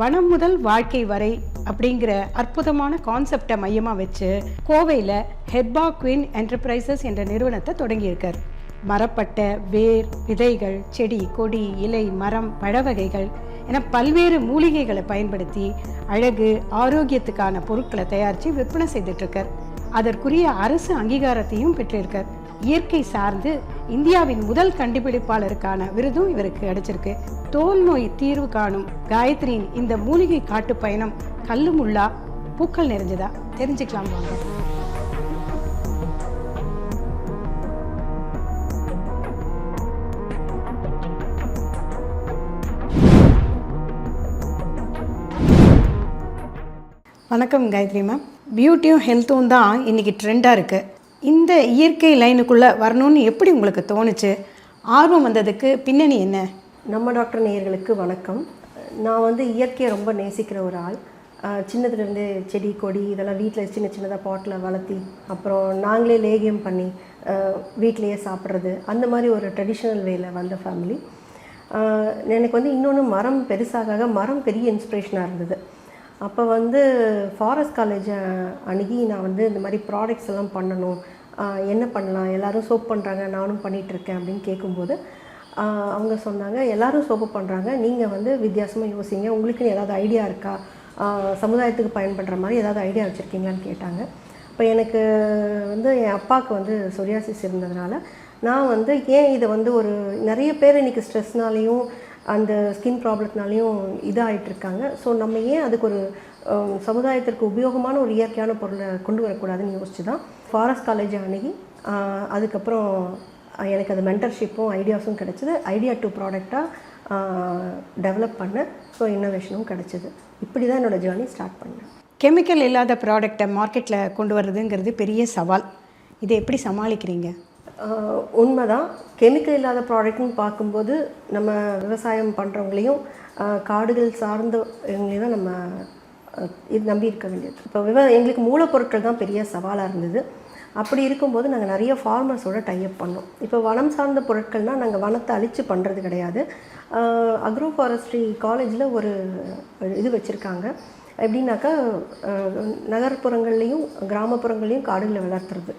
வனம் முதல் வாழ்க்கை வரை அப்படிங்கிற அற்புதமான கான்செப்டை மையமாக வச்சு கோவையில் ஹெர்பா குயின் என்டர்பிரைசஸ் என்ற நிறுவனத்தை தொடங்கியிருக்கார். மரப்பட்ட வேர் விதைகள் செடி கொடி இலை மரம் பழ வகைகள் என பல்வேறு மூலிகைகளை பயன்படுத்தி அழகு ஆரோக்கியத்துக்கான பொருட்களை தயாரித்து விற்பனை செய்துட்ருக்கார் அதற்குரிய அரசு அங்கீகாரத்தையும் பெற்றிருக்கார். இயற்கை சார்ந்து இந்தியாவின் முதல் கண்டுபிடிப்பாளருக்கான விருதும் இவருக்கு கிடைச்சிருக்கு. தோல் நோய் தீர்வு காணும் காயத்ரியின் இந்த மூலிகை காட்டு பயணம் கல்லு முள்ளா பூக்கள் நிறைஞ்சதா? தெரிஞ்சுக்கலாம் வாங்க. வணக்கம் காயத்ரி மேம். பியூட்டியும் ஹெல்த்தும் தான் இன்றைக்கி ட்ரெண்டாக இருக்குது இந்த இயற்கை லைனுக்குள்ளே வரணும்னு எப்படி உங்களுக்கு தோணுச்சு? ஆர்வம் வந்ததுக்கு பின்னணி என்ன? நம்ம டாக்டர் நேயர்களுக்கு வணக்கம். நான் வந்து இயற்கையை ரொம்ப நேசிக்கிற ஒரு ஆள். சின்னதுலேருந்து செடி கொடி இதெல்லாம் வீட்டில் சின்ன சின்னதாக பாட்டில் வளர்த்தி அப்புறம் நாங்களே லேகியம் பண்ணி வீட்லேயே வீட்டிலேயே சாப்பிட்றது அந்த மாதிரி ஒரு ட்ரெடிஷ்னல் வேல வந்த ஃபேமிலி எனக்கு வந்து இன்னொன்று மரம் பெருசாக மரம் பெரிய இன்ஸ்பிரேஷனாக இருந்தது. அப்போ வந்து ஃபாரஸ்ட் காலேஜை அணுகி நான் வந்து இந்த மாதிரி ப்ராடக்ட்ஸ் எல்லாம் பண்ணணும் என்ன பண்ணலாம்? எல்லாரும் சோப் பண்ணுறாங்க நானும் பண்ணிகிட்ருக்கேன் இருக்கேன் அப்படின்னு கேட்கும்போது அவங்க சொன்னாங்க எல்லாரும் சோப்பு பண்ணுறாங்க நீங்கள் வந்து வித்தியாசமாக யோசிங்க. உங்களுக்குன்னு ஏதாவது ஐடியா இருக்கா? சமுதாயத்துக்கு பயன்படுற மாதிரி ஏதாவது ஐடியா வச்சுருக்கீங்களான்னு கேட்டாங்க. இப்போ எனக்கு வந்து என் அப்பாவுக்கு வந்து சொரியாசிஸ் இருந்ததுனால நான் வந்து ஏன் இதை வந்து ஒரு நிறைய பேர் இன்றைக்கி ஸ்ட்ரெஸ்னாலேயும் அந்த ஸ்கின் ப்ராப்ளத்தினாலையும் இதாகிட்டு இருக்காங்க ஸோ நம்ம ஏன் அதுக்கு ஒரு சமுதாயத்திற்கு உபயோகமான ஒரு இயற்கையான பொருளை கொண்டு வரக்கூடாதுன்னு யோசிச்சு தான் ஃபாரஸ்ட் காலேஜ் அணுகி அதுக்கப்புறம் எனக்கு அது மென்டர்ஷிப்பும் ஐடியாஸும் கிடச்சிது. ஐடியா டூ ப்ராடக்டாக டெவலப் பண்ணேன் ஸோ இன்னோவேஷனும் கிடச்சிது. இப்படி தான் என்னோடய ஜேர்னி ஸ்டார்ட் பண்ணேன். கெமிக்கல் இல்லாத ப்ராடக்டை மார்க்கெட்டில் கொண்டு வர்றதுங்கிறது பெரிய சவால். இதை எப்படி சமாளிக்கிறீங்க? உண்மை உண்மைதான். கெமிக்கல் இல்லாத ப்ராடக்ட்னு பார்க்கும்போது நம்ம விவசாயம் பண்ணுறவங்களையும் காடுகள் சார்ந்த இவங்களையும் தான் நம்ம இது நம்பி இருக்க வேண்டியது. இப்போ விவ எங்களுக்கு மூலப்பொருட்கள் தான் பெரிய சவாலாக இருந்தது. அப்படி இருக்கும்போது நாங்கள் நிறைய ஃபார்மர்ஸோட டைப் பண்ணோம். இப்போ வனம் சார்ந்த பொருட்கள்னால் நாங்கள் வனத்தை அழித்து பண்ணுறது கிடையாது. அக்ரோ ஃபாரஸ்ட்ரி காலேஜில் ஒரு இது வச்சுருக்காங்க. எப்படின்னாக்கா நகர்ப்புறங்கள்லையும் நகர்ப்புறங்கள்லேயும் கிராமப்புறங்கள்லேயும் காடுகளை வளர்த்துறது.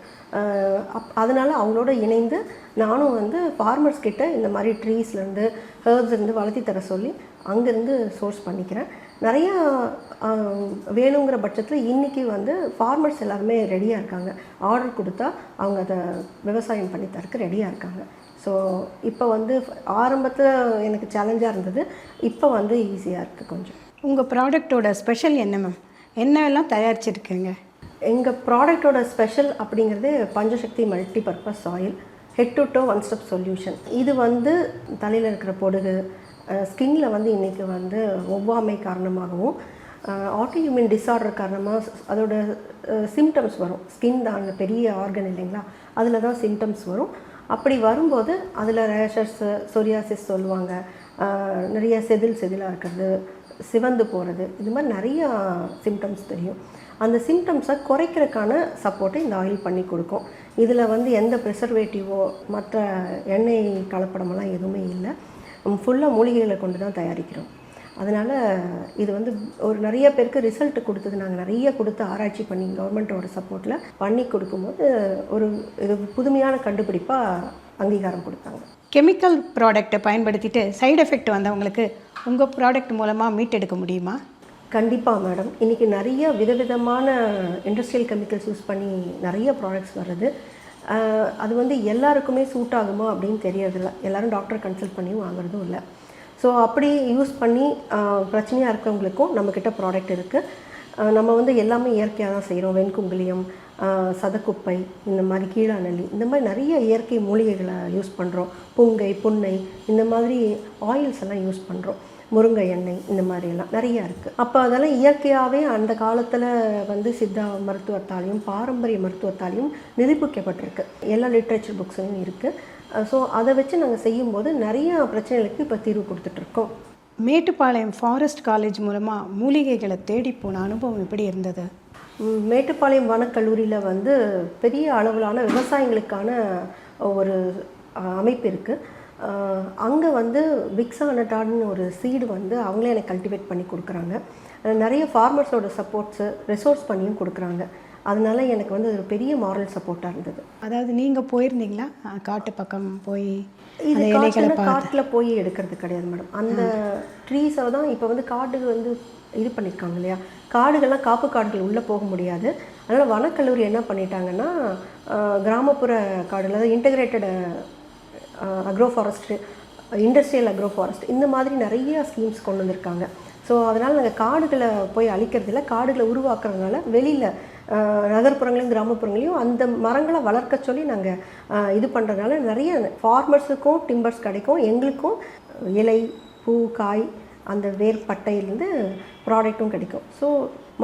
அப் அதனால் அவங்களோட இணைந்து நானும் வந்து ஃபார்மர்ஸ் கிட்ட இந்த மாதிரி ட்ரீஸ்லேருந்து ஹேர்ப்ஸ்லேருந்து வளர்த்தி தர சொல்லி அங்கேருந்து சோர்ஸ் பண்ணிக்கிறேன். நிறையா வேணுங்கிற பட்சத்தில் இன்றைக்கி வந்து ஃபார்மர்ஸ் எல்லாருமே ரெடியாக இருக்காங்க. ஆர்டர் கொடுத்தா அவங்க அதை விவசாயம் பண்ணி தரக்கு ரெடியாக இருக்காங்க. ஸோ இப்போ வந்து ஆரம்பத்தில் எனக்கு சேலஞ்சாக இருந்தது. இப்போ வந்து ஈஸியாக இருக்குது கொஞ்சம். உங்கள் ப்ராடக்டோட ஸ்பெஷல் என்ன மேம் என்னெல்லாம் தயாரிச்சிருக்கீங்க? எங்கள் ப்ராடக்டோட ஸ்பெஷல் அப்படிங்கிறது Panchashakti multi purpose oil head to toe one step solution இது வந்து தலையில் இருக்கிற பொடுகு ஸ்கின்ல வந்து இன்றைக்கி வந்து ஒவ்வாமை காரணமாகவும் ஆட்டோஇம்யூன் டிஸார்டர் காரணமாக அதோட சிம்டம்ஸ் வரும். ஸ்கின் தான் அந்த பெரிய ஆர்கன் இல்லைங்களா அதில் தான் சிம்டம்ஸ் வரும். அப்படி வரும்போது அதில் ரேஷஸ் சொரியாசிஸ் சொல்லுவாங்க. நிறைய செதில் செதிலாக இருக்கிறது சிவந்து போகிறது இது மாதிரி நிறையா சிம்டம்ஸ் தெரியும். அந்த சிம்டம்ஸை குறைக்கிறதுக்கான சப்போர்ட்டை இந்த ஆயில் பண்ணி கொடுக்கும். இதில் வந்து எந்த ப்ரிசர்வேட்டிவோ மற்ற எண்ணெய் கலப்படமெல்லாம் எதுவுமே இல்லை. ஃபுல்லாக மூலிகைகளை கொண்டு தான் தயாரிக்கிறோம். அதனால் இது வந்து ஒரு நிறைய பேருக்கு ரிசல்ட் கொடுத்தது. நாங்கள் நிறைய கொடுத்து ஆராய்ச்சி பண்ணி கவர்மெண்ட்டோட சப்போர்ட்டில் பண்ணி கொடுக்கும்போது ஒரு இது புதுமையான கண்டுபிடிப்பாக அங்கீகாரம் கொடுத்தாங்க. கெமிக்கல் ப்ராடக்ட்டை பயன்படுத்திட்டு சைடு எஃபெக்ட் வந்தவங்களுக்கு உங்கள் ப்ராடக்ட் மூலமாக மீட்டெடுக்க முடியுமா? கண்டிப்பாக மேடம் இன்றைக்கி நிறைய விதவிதமான இண்டஸ்ட்ரியல் கெமிக்கல்ஸ் யூஸ் பண்ணி நிறைய ப்ராடக்ட்ஸ் வருது. அது வந்து எல்லாருக்குமே சூட் ஆகுமா அப்படின்னு தெரியறதில்ல எல்லோரும் டாக்டர் கன்சல்ட் பண்ணி வாங்குறதும் இல்லை. ஸோ அப்படி யூஸ் பண்ணி பிரச்சனையாக இருக்கிறவங்களுக்கும் நம்மக்கிட்ட ப்ராடக்ட் இருக்குது நம்ம வந்து எல்லாமே இயற்கையாக தான் செய்கிறோம் வெண்குங்கிலியம் சதக்குப்பை இந்த மாதிரி கீழாநெல்லி இந்த மாதிரி நிறைய இயற்கை மூலிகைகளை யூஸ் பண்ணுறோம் புங்கை புன்னை இந்த மாதிரி ஆயில்ஸ் எல்லாம் யூஸ் பண்ணுறோம் முருங்கை எண்ணெய் இந்த மாதிரி எல்லாம் இருக்குது அப்போ அதெல்லாம் இயற்கையாகவே அந்த காலத்தில் வந்து சித்தா மருத்துவத்தாலையும் பாரம்பரிய மருத்துவத்தாலையும் நிரூபிக்கப்பட்டிருக்கு. எல்லா லிட்ரேச்சர் புக்ஸ்லையும் இருக்குது ஸோ அதை வச்சு நாங்கள் செய்யும்போது நிறைய பிரச்சனைகளுக்கு இப்போ தீர்வு கொடுத்துட்ருக்கோம் மேட்டுப்பாளையம் ஃபாரஸ்ட் காலேஜ் மூலமாக மூலிகைகளை தேடி போன அனுபவம் எப்படி இருந்தது? மேட்டுப்பாளையம் வனக்கல்லூரியில் வந்து பெரிய அளவிலான விவசாயிகளுக்கான ஒரு அமைப்பு இருக்குது அங்கே வந்து விக்ஸானடான்னு ஒரு சீடு வந்து அவங்களே எனக்கு கல்டிவேட் பண்ணி கொடுக்குறாங்க. நிறைய ஃபார்மர்ஸோட சப்போர்ட்ஸு ரிசோர்ஸ் பண்ணியும் கொடுக்குறாங்க. அதனால எனக்கு வந்து ஒரு பெரிய மாரல் சப்போர்ட்டாக இருந்தது. அதாவது நீங்கள் போயிருந்தீங்களா? காட்டு பக்கம் போய் இது காட்டுல போய் எடுக்கிறது கிடையாது மேடம் அந்த ட்ரீஸை தான் இப்போ வந்து காடு வந்து இது பண்ணியிருக்காங்க இல்லையா? காடுகள்லாம் காப்பு காடுகள் உள்ளே போக முடியாது. அதனால் வனக்கல்லூரி என்ன பண்ணிட்டாங்கன்னா கிராமப்புற காடுகள் அதாவது integrated agro forest industrial agro forest இந்த மாதிரி நிறைய ஸ்கீம்ஸ் கொண்டு வந்திருக்காங்க. ஸோ அதனால் நாங்கள் காடுகளை போய் அழிக்கிறதில்ல காடுகளை உருவாக்குறதுனால வெளியில் நகர்ப்புறங்களையும் கிராமப்புறங்களையும் அந்த மரங்களை வளர்க்க சொல்லி நாங்கள் இது பண்ணுறதுனால நிறைய ஃபார்மர்ஸுக்கும் டிம்பர்ஸ் கிடைக்கும். எங்களுக்கும் இலை பூ காய் அந்த வேர் பட்டையிலேருந்து ப்ராடக்ட்டும் கிடைக்கும். ஸோ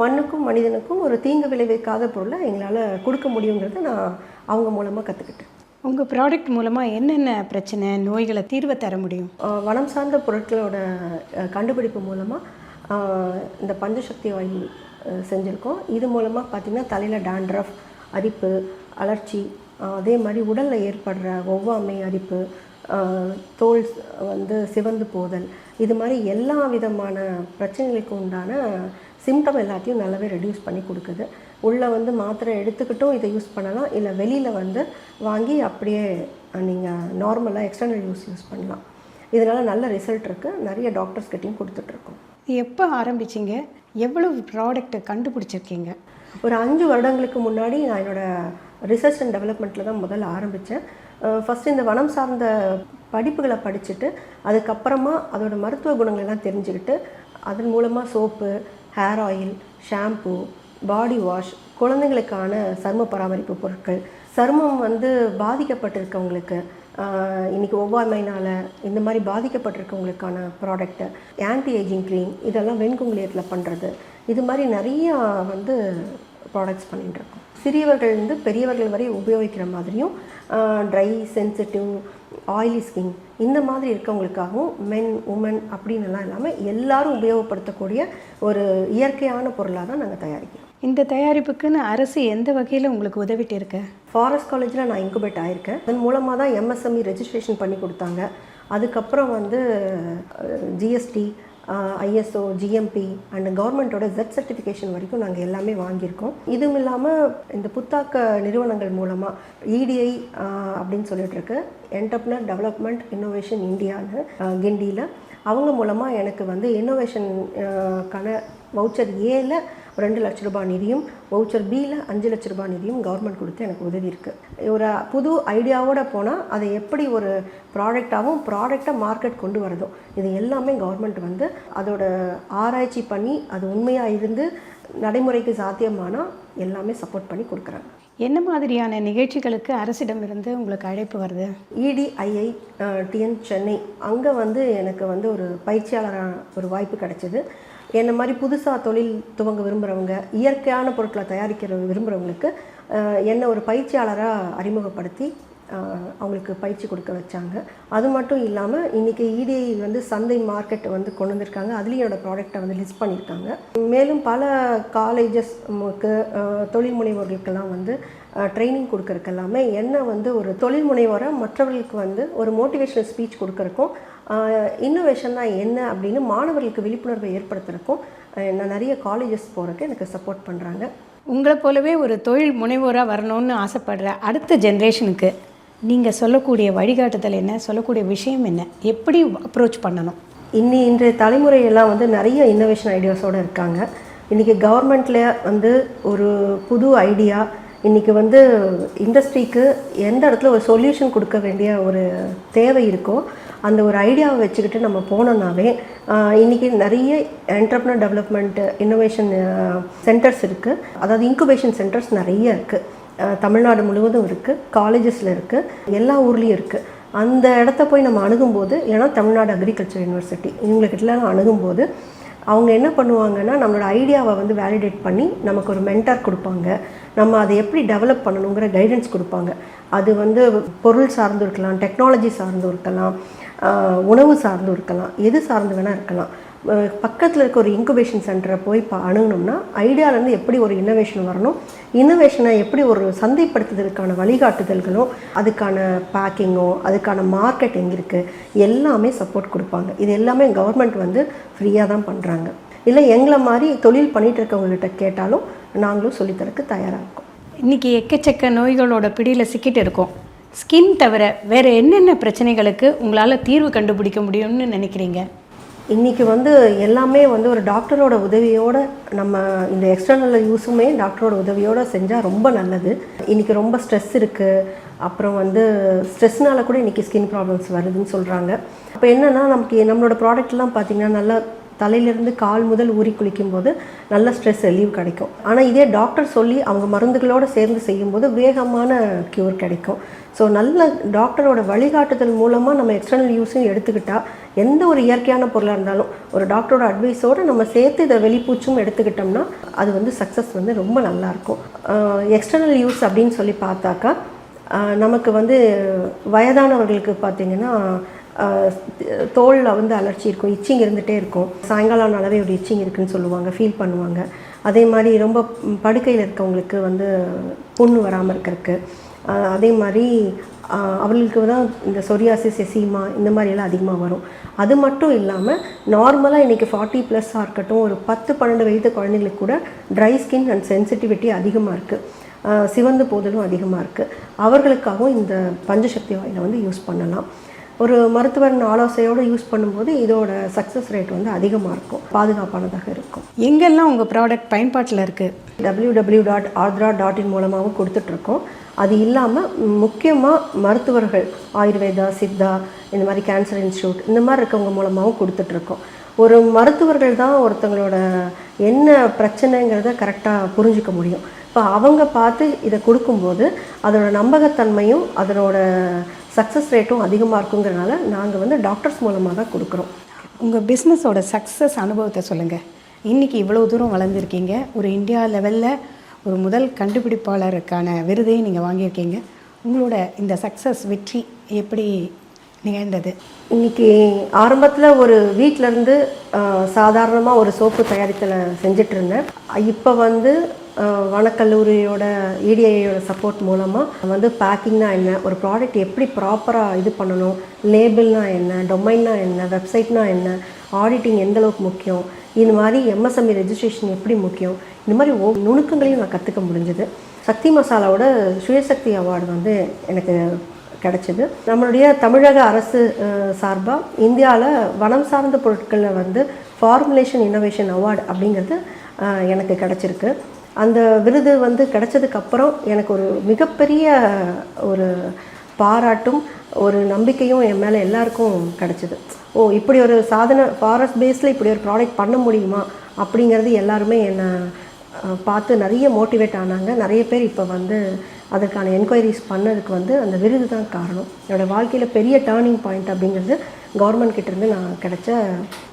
மண்ணுக்கும் மனிதனுக்கும் ஒரு தீங்கு விளைவிக்காத பொருளை எங்களால் கொடுக்க முடியுங்கிறத நான் அவங்க மூலமாக கற்றுக்கிட்டேன் உங்கள் ப்ராடக்ட் மூலமாக என்னென்ன பிரச்சனை நோய்களை தீர்வை தர முடியும்? வனம் சார்ந்த பொருட்களோட கண்டுபிடிப்பு மூலமாக இந்த பஞ்சசக்தி ஆயில் செஞ்சுருக்கோம். இது மூலமாக பார்த்திங்கன்னா தலையில் டாண்ட்ரஃப் அரிப்பு அலர்ச்சி அதே மாதிரி உடலில் ஏற்படுற ஒவ்வாமை அரிப்பு தோல் வந்து சிவந்து போதல் இது மாதிரி எல்லா விதமான பிரச்சனைகளுக்கு உண்டான சிம்டம் எல்லாத்தையும் நல்லாவே ரெடியூஸ் பண்ணி கொடுக்குது. உள்ளே வந்து மாத்திரை எடுத்துக்கிட்டும் இதை யூஸ் பண்ணலாம். இல்லை வெளியில் வந்து வாங்கி அப்படியே நீங்கள் நார்மலாக எக்ஸ்டர்னல் யூஸ் யூஸ் பண்ணலாம். இதனால் நல்ல ரிசல்ட் இருக்குது நிறைய டாக்டர்ஸ் கிட்டையும் கொடுத்துட்ருக்கோம் எப்போ ஆரம்பிச்சீங்க? எவ்வளவு ப்ராடக்ட் கண்டுபிடிச்சிருக்கீங்க? ஒரு அஞ்சு வருடங்களுக்கு முன்னாடி நான் என்னோடய ரிசர்ச் அண்ட் டெவலப்மெண்ட்டில் தான் முதல்ல ஆரம்பித்தேன் ஃபஸ்ட்டு இந்த வனம் சார்ந்த படிப்புகளை படிச்சுட்டு அதுக்கப்புறமா அதோட மருத்துவ குணங்கள் எல்லாம் தெரிஞ்சுக்கிட்டு அதன் மூலமாக soap hair oil shampoo body wash குழந்தைங்களுக்கான சரும பராமரிப்பு பொருட்கள். சருமம் வந்து பாதிக்கப்பட்டிருக்கவங்களுக்கு இன்றைக்கி ஒவ்வாமைனால் இந்த மாதிரி பாதிக்கப்பட்டிருக்கவங்களுக்கான ப்ராடக்ட்டு ஆன்டி ஏஜிங் க்ரீம் இதெல்லாம் வெண்குங்குளியத்தில் பண்ணுறது இது மாதிரி நிறையா வந்து ப்ராடக்ட்ஸ் பண்ணிட்டுருக்கோம். சிறியவர்கள் வந்து பெரியவர்கள் வரை உபயோகிக்கிற மாதிரியும் ட்ரை சென்சிட்டிவ் ஆயிலி ஸ்கின் இந்த மாதிரி இருக்கவங்களுக்காகவும் மென் உமன் அப்படின்னு எல்லாம் இல்லாமல் எல்லாரும் உபயோகப்படுத்தக்கூடிய ஒரு இயற்கையான பொருளாக தான் நாங்கள் தயாரிக்கிறோம். இந்த தயாரிப்புக்குன்னு அரசு எந்த வகையில் உங்களுக்கு உதவிட்டு இருக்கு ஃபாரஸ்ட் காலேஜில் நான் இன்குபேட் ஆயிருக்கேன். அதன் மூலமாக தான் எம்எஸ்எம்இ ரெஜிஸ்ட்ரேஷன் பண்ணி கொடுத்தாங்க. அதுக்கப்புறம் வந்து ஜிஎஸ்டி ஐஎஸ்ஓ ஜிஎம்பி அண்ட் கவர்மெண்ட்டோட ஜெட் சர்டிஃபிகேஷன் வரைக்கும் நாங்கள் எல்லாமே வாங்கியிருக்கோம். இதுவும் இல்லாமல் இந்த புத்தாக்க நிறுவனங்கள் மூலமாக இடிஐ அப்படின்னு சொல்லிட்டு இருக்கு டெவலப்மெண்ட் இன்னோவேஷன் இந்தியான்னு கிண்டியில். அவங்க மூலமாக எனக்கு வந்து இன்னோவேஷனுக்கான வவுச்சர் ஏல ரெண்டு லட்ச ரூபாய் நிதியும் வவுச்சர் பியில் அஞ்சு லட்ச ரூபாய் நிதியும் கவர்மெண்ட் கொடுத்து எனக்கு உதவி இருக்குது ஒரு புது ஐடியாவோட போனால் அதை எப்படி ஒரு ப்ராடக்டாகவும் ப்ராடக்டாக மார்க்கெட் கொண்டு வரதோ இது எல்லாமே கவர்மெண்ட் வந்து அதோட ஆராய்ச்சி பண்ணி அது உண்மையாக இருந்து நடைமுறைக்கு சாத்தியமானால் எல்லாமே சப்போர்ட் பண்ணி கொடுக்குறாங்க. என்ன மாதிரியான நிகழ்ச்சிகளுக்கு அரசிடமிருந்து உங்களுக்கு அழைப்பு வருது? இடிஐஐ டிஎன் சென்னை அங்கே வந்து எனக்கு வந்து ஒரு பயிற்சியாளரான ஒரு வாய்ப்பு கிடைச்சிது. என்ன மாதிரி புதுசாக தொழில் துவங்க விரும்புகிறவங்க இயற்கையான பொருட்களை தயாரிக்கிற விரும்புகிறவங்களுக்கு என்னை ஒரு பயிற்சியாளராக அறிமுகப்படுத்தி அவங்களுக்கு பயிற்சி கொடுக்க வச்சாங்க. அது மட்டும் இல்லாமல் இன்றைக்கி இடிஐ வந்து சந்தை மார்க்கெட் வந்து கொண்டு வந்திருக்காங்க. அதுலேயும் என்னோடய ப்ராடக்டை வந்து லிஸ்ட் பண்ணியிருக்காங்க மேலும் பல காலேஜஸ்க்கு தொழில் முனைவோர்களுக்கெல்லாம் வந்து ட்ரைனிங் கொடுக்கறதுக்கு எல்லாமே என்ன வந்து ஒரு தொழில் முனைவோராக மற்றவர்களுக்கு வந்து ஒரு மோட்டிவேஷனல் ஸ்பீச் கொடுக்குறக்கும் இன்னோவேஷன்னா என்ன அப்படின்னு மாணவர்களுக்கு விழிப்புணர்வை ஏற்படுத்துறதுக்கும் அஹ், நான் நிறைய காலேஜஸ் போகிறதுக்கு எனக்கு சப்போர்ட் பண்ணுறாங்க உங்களை போலவே ஒரு தொழில் முனைவோராக வரணும்னு ஆசைப்படுற அடுத்த ஜென்ரேஷனுக்கு நீங்கள் சொல்லக்கூடிய வழிகாட்டுதல் என்ன? சொல்லக்கூடிய விஷயம் என்ன? எப்படி அப்ரோச் பண்ணணும்? இன்னி இன்றைய தலைமுறையெல்லாம் வந்து நிறைய இன்னோவேஷன் ஐடியாஸோடு இருக்காங்க. இன்றைக்கி கவர்மெண்ட்டில் வந்து ஒரு புது ஐடியா இன்றைக்கி வந்து இண்டஸ்ட்ரிக்கு எந்த இடத்துல ஒரு சொல்யூஷன் கொடுக்க வேண்டிய ஒரு தேவை இருக்கோ அந்த ஒரு ஐடியாவை வச்சுக்கிட்டு நம்ம போனோம்னாவே இன்றைக்கி இன்னைக்கு நிறைய என்டர்பிரினர் டெவலப்மெண்ட் இன்னோவேஷன் சென்டர்ஸ் இருக்குது அதாவது இன்குபேஷன் சென்டர்ஸ் நிறைய இருக்குது தமிழ்நாடு முழுவதும் இருக்குது காலேஜஸில் இருக்குது எல்லா ஊர்லேயும் இருக்குது அந்த இடத்த போய் நம்ம அணுகும்போது ஏன்னா தமிழ்நாடு அக்ரிகல்ச்சர் யூனிவர்சிட்டி இவங்ககிட்டலாம் அணுகும்போது அவங்க என்ன பண்ணுவாங்கன்னா நம்மளோட ஐடியாவை வந்து வேலிடேட் பண்ணி நமக்கு ஒரு மென்டார் கொடுப்பாங்க. நம்ம அதை எப்படி டெவலப் பண்ணணுங்கிற கைடன்ஸ் கொடுப்பாங்க. அது வந்து பொருள் சார்ந்து இருக்கலாம் டெக்னாலஜி சார்ந்து இருக்கலாம் உணவு சார்ந்து இருக்கலாம் எது சார்ந்து வேணால் இருக்கலாம். பக்கத்தில் இருக்க ஒரு இன்குபேஷன் சென்டரை போய் பா அணுகணும்னா ஐடியாலேருந்து எப்படி ஒரு இன்னோவேஷன் வரணும் இன்னோவேஷனை எப்படி ஒரு சந்தைப்படுத்துதலுக்கான வழிகாட்டுதல்களோ அதுக்கான பேக்கிங்கோ அதுக்கான மார்க்கெட் எங்கே இருக்குது எல்லாமே சப்போர்ட் கொடுப்பாங்க. இது எல்லாமே கவர்மெண்ட் வந்து ஃப்ரீயாக தான் பண்ணுறாங்க இல்லை எங்களை மாதிரி தொழில் பண்ணிகிட்டு இருக்கவங்ககிட்ட கேட்டாலும் நாங்களும் சொல்லித்தரக்கு தயாராக இருக்கோம். இன்றைக்கி எக்கச்சக்க நோய்களோட பிடியில் சிக்கிட்டு இருக்கோம். ஸ்கின் தவிர வேறு என்னென்ன பிரச்சனைகளுக்கு உங்களால் தீர்வு கண்டுபிடிக்க முடியும்னு நினைக்கிறீங்க? இன்றைக்கி வந்து எல்லாமே வந்து ஒரு டாக்டரோட உதவியோட நம்ம இந்த எக்ஸ்டர்னல் யூஸுமே டாக்டரோட உதவியோடு செஞ்சால் ரொம்ப நல்லது. இன்றைக்கி ரொம்ப ஸ்ட்ரெஸ் இருக்குது அப்புறம் வந்து ஸ்ட்ரெஸ்னால் கூட இன்றைக்கி ஸ்கின் ப்ராப்ளம்ஸ் வருதுன்னு சொல்கிறாங்க இப்போ என்னென்னா நமக்கு நம்மளோட ப்ராடக்ட்லாம் பார்த்திங்கன்னா நல்லா தலையிலேருந்து கால் முதல் ஊறி குளிக்கும்போது நல்ல ஸ்ட்ரெஸ் ரிலீவ் கிடைக்கும். ஆனால் இதே டாக்டர் சொல்லி அவங்க மருந்துகளோடு சேர்ந்து செய்யும்போது வேகமான க்யூர் கிடைக்கும். ஸோ நல்ல டாக்டரோட வழிகாட்டுதல் மூலமாக நம்ம எக்ஸ்டர்னல் யூஸையும் எடுத்துக்கிட்டால் எந்த ஒரு இயற்கையான பொருளாக இருந்தாலும் ஒரு டாக்டரோட அட்வைஸோடு நம்ம சேர்த்து இதை வெளிப்பூச்சும் எடுத்துக்கிட்டோம்னா அது வந்து சக்ஸஸ் வந்து ரொம்ப நல்லாயிருக்கும் எக்ஸ்டர்னல் யூஸ் அப்படின்னு சொல்லி பார்த்தாக்கா நமக்கு வந்து வயதானவர்களுக்கு பார்த்திங்கன்னா தோலில் வந்து அலர்ச்சி இருக்கும் இச்சிங் இருந்துகிட்டே இருக்கும். சாயங்காலம் ஆனாலே ஒரு இச்சிங் இருக்குன்னு சொல்லுவாங்க ஃபீல் பண்ணுவாங்க. அதே மாதிரி ரொம்ப படுக்கையில் இருக்கவங்களுக்கு வந்து புண்ணு வராமல் இருக்கிறதுக்கு அதே மாதிரி அவர்களுக்கு தான் இந்த சொரியாசிஸ் எசீமா இந்த மாதிரியெல்லாம் அதிகமாக வரும். அது மட்டும் இல்லாமல் நார்மலாக இன்றைக்கி ஃபார்ட்டி ப்ளஸ்ஸாக இருக்கட்டும் ஒரு பத்து பன்னெண்டு வயது குழந்தைங்களுக்கு கூட ட்ரை ஸ்கின் அண்ட் சென்சிட்டிவிட்டி அதிகமாக இருக்குது சிவந்து போதலும் அதிகமாக இருக்குது அவர்களுக்காகவும் இந்த பஞ்சசக்தி வாயில் வந்து யூஸ் பண்ணலாம். ஒரு மருத்துவரின் ஆலோசனையோடு யூஸ் பண்ணும்போது இதோட சக்ஸஸ் ரேட் வந்து அதிகமாக இருக்கும் பாதுகாப்பானதாக இருக்கும். எங்கெல்லாம் உங்கள் ப்ராடக்ட் பயன்பாட்டில் இருக்குது W W dot Arthra dot in மூலமாகவும் கொடுத்துட்ருக்கோம். அது இல்லாமல் முக்கியமாக மருத்துவர்கள் ஆயுர்வேதா சித்தா இந்த மாதிரி கேன்சர் இன்ஸ்டியூட் இந்த மாதிரி இருக்கவங்க மூலமாகவும் கொடுத்துட்ருக்கோம். ஒரு மருத்துவர்கள் தான் ஒருத்தங்களோட என்ன பிரச்சனைங்கிறத கரெக்டாக புரிஞ்சுக்க முடியும். இப்போ அவங்க பார்த்து இதை கொடுக்கும்போது அதோட நம்பகத்தன்மையும் அதனோட சக்ஸஸ் ரேட்டும் அதிகமாக இருக்குங்கிறனால நாங்கள் வந்து டாக்டர்ஸ் மூலமாக தான் கொடுக்குறோம் உங்கள் பிஸ்னஸோட சக்ஸஸ் அனுபவத்தை சொல்லுங்கள் இன்றைக்கி இவ்வளோ தூரம் வளர்ந்துருக்கீங்க. ஒரு இந்தியா லெவலில் ஒரு முதல் கண்டுபிடிப்பாளருக்கான விருதையும் நீங்கள் வாங்கியிருக்கீங்க. உங்களோட இந்த சக்ஸஸ் வெற்றி எப்படி நிகழ்ந்தது? இன்னைக்கு ஆரம்பத்தில் ஒரு வீட்டிலேருந்து சாதாரணமாக ஒரு சோப்பு தயாரித்தலை செஞ்சுட்டு இருந்தேன். இப்போ வந்து வனக்கல்லூரியோட இடிஐயோட சப்போர்ட் மூலமாக வந்து பேக்கிங்னா என்ன ஒரு ப்ராடக்ட் எப்படி ப்ராப்பராக இது பண்ணணும் லேபிள்னா என்ன டொமைன்னா என்ன வெப்சைட்னா என்ன ஆடிட்டிங் எந்தளவுக்கு முக்கியம் இந்த மாதிரி எம்எஸ்எம்இ ரெஜிஸ்ட்ரேஷன் எப்படி முக்கியம் இந்த மாதிரி ஓ நுணுக்கங்களையும் நான் கற்றுக்க முடிஞ்சது. சக்தி மசாலாவோட சுயசக்தி அவார்டு வந்து எனக்கு கிடச்சிது. நம்மளுடைய தமிழக அரசு சார்பாக இந்தியாவில் வனம் சார்ந்த பொருட்களில் வந்து ஃபார்முலேஷன் இன்னோவேஷன் அவார்டு அப்படிங்கிறது எனக்கு கிடச்சிருக்கு. அந்த விருது வந்து கிடச்சதுக்கப்புறம் எனக்கு ஒரு மிகப்பெரிய ஒரு பாராட்டும் ஒரு நம்பிக்கையும் என் மேலே எல்லாருக்கும் கிடச்சிது. ஓ இப்படி ஒரு சாதனை ஃபாரஸ்ட் பேஸில் இப்படி ஒரு ப்ராடக்ட் பண்ண முடியுமா? அப்படிங்கிறது எல்லாருமே என்னை பார்த்து நிறைய மோட்டிவேட் ஆனாங்க. நிறைய பேர் இப்போ வந்து அதற்கான என்கொயரிஸ் பண்ணதுக்கு வந்து அந்த விருது தான் காரணம். என்னோடய வாழ்க்கையில் பெரிய டேர்னிங் பாயிண்ட் அப்படிங்கிறது கவர்மெண்ட் கிட்டேருந்து நான் கிடைச்ச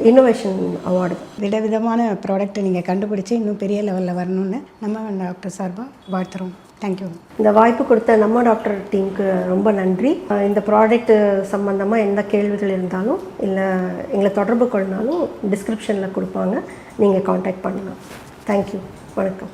இன்னோவேஷன் அவார்டு விதவிதமான ப்ராடக்ட்டை நீங்கள் கண்டுபிடிச்சி இன்னும் பெரிய லெவலில் வரணும்னு நம்ம டாக்டர் சார்பாக வாழ்த்துறோம். தேங்க்யூ இந்த வாய்ப்பு கொடுத்த நம்ம டாக்டர் டீமுக்கு ரொம்ப நன்றி. இந்த ப்ராடக்ட் சம்மந்தமாக எந்த கேள்விகள் இருந்தாலும் இல்லை எங்களை தொடர்பு கொள்ளனாலும் டிஸ்கிரிப்ஷனில் கொடுப்பாங்க. நீங்கள் காண்டாக்ட் பண்ணலாம். தேங்க்யூ வணக்கம்.